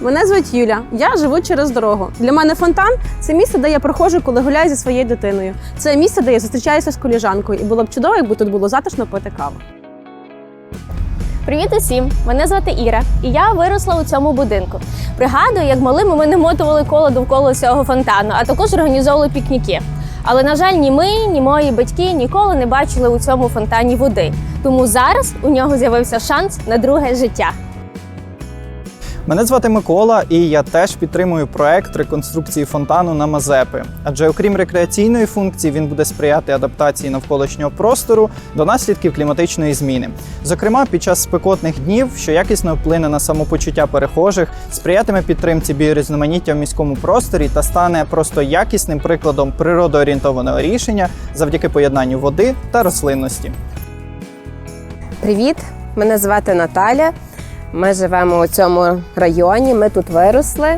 Мене звуть Юля. Я живу через дорогу. Для мене фонтан це місце, де я проходжу, коли гуляю зі своєю дитиною. Це місце, де я зустрічаюся з коліжанкою, і було б чудово, якби тут було затишно пити каву. Привіт усім! Мене звати Іра, і я виросла у цьому будинку. Пригадую, як малими ми намотували коло довкола цього фонтану, а також організовували пікніки. Але, на жаль, ні ми, ні мої батьки ніколи не бачили у цьому фонтані води. Тому зараз у нього з'явився шанс на друге життя. Мене звати Микола, і я теж підтримую проект реконструкції фонтану на Мазепи. Адже окрім рекреаційної функції, він буде сприяти адаптації навколишнього простору до наслідків кліматичної зміни. Зокрема, під час спекотних днів, що якісно вплине на самопочуття перехожих, сприятиме підтримці біорізноманіття в міському просторі та стане просто якісним прикладом природоорієнтованого рішення завдяки поєднанню води та рослинності. Привіт, мене звати Наталя. Ми живемо у цьому районі. Ми тут виросли,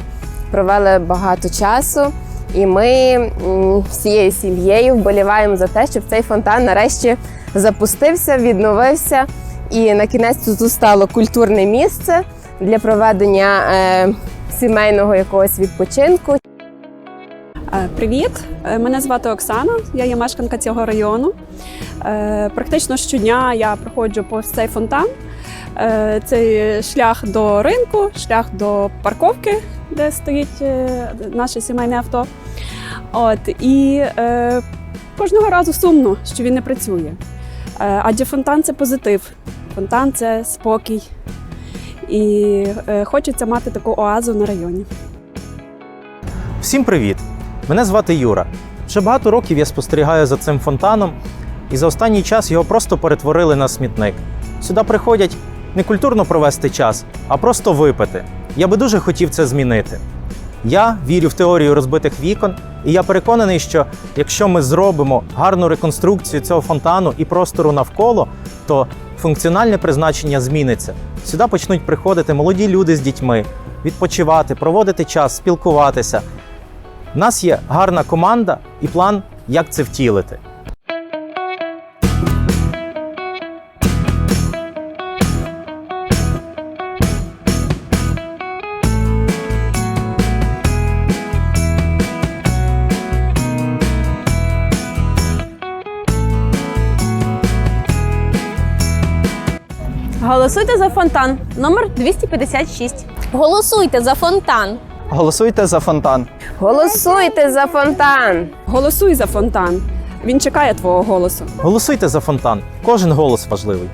провели багато часу, і ми всією сім'єю вболіваємо за те, щоб цей фонтан нарешті запустився, відновився. І на кінець тут стало культурне місце для проведення е, сімейного якогось відпочинку. Е, Привіт, Е, мене звати Оксана. Я є мешканка цього району. Практично щодня я проходжу повз цей фонтан. Е, Це шлях до ринку, шлях до парковки, де стоїть е, наше сімейне авто. От і е, кожного разу сумно, що він не працює. Е, Адже фонтан це позитив, фонтан це спокій. І е, хочеться мати таку оазу на районі. Всім привіт! Мене звати Юра. Вже багато років я спостерігаю за цим фонтаном, і за останній час його просто перетворили на смітник. Сюди приходять не культурно провести час, а просто випити. Я би дуже хотів це змінити. Я вірю в теорію розбитих вікон, і я переконаний, що якщо ми зробимо гарну реконструкцію цього фонтану і простору навколо, то функціональне призначення зміниться. Сюди почнуть приходити молоді люди з дітьми, відпочивати, проводити час, спілкуватися. У нас є гарна команда і план, як це втілити. Голосуйте за фонтан номер 256. Голосуйте за фонтан! Голосуйте за фонтан. Голосуйте за фонтан! Голосуй за фонтан. Він чекає твого голосу. Голосуйте за фонтан. Кожен голос важливий.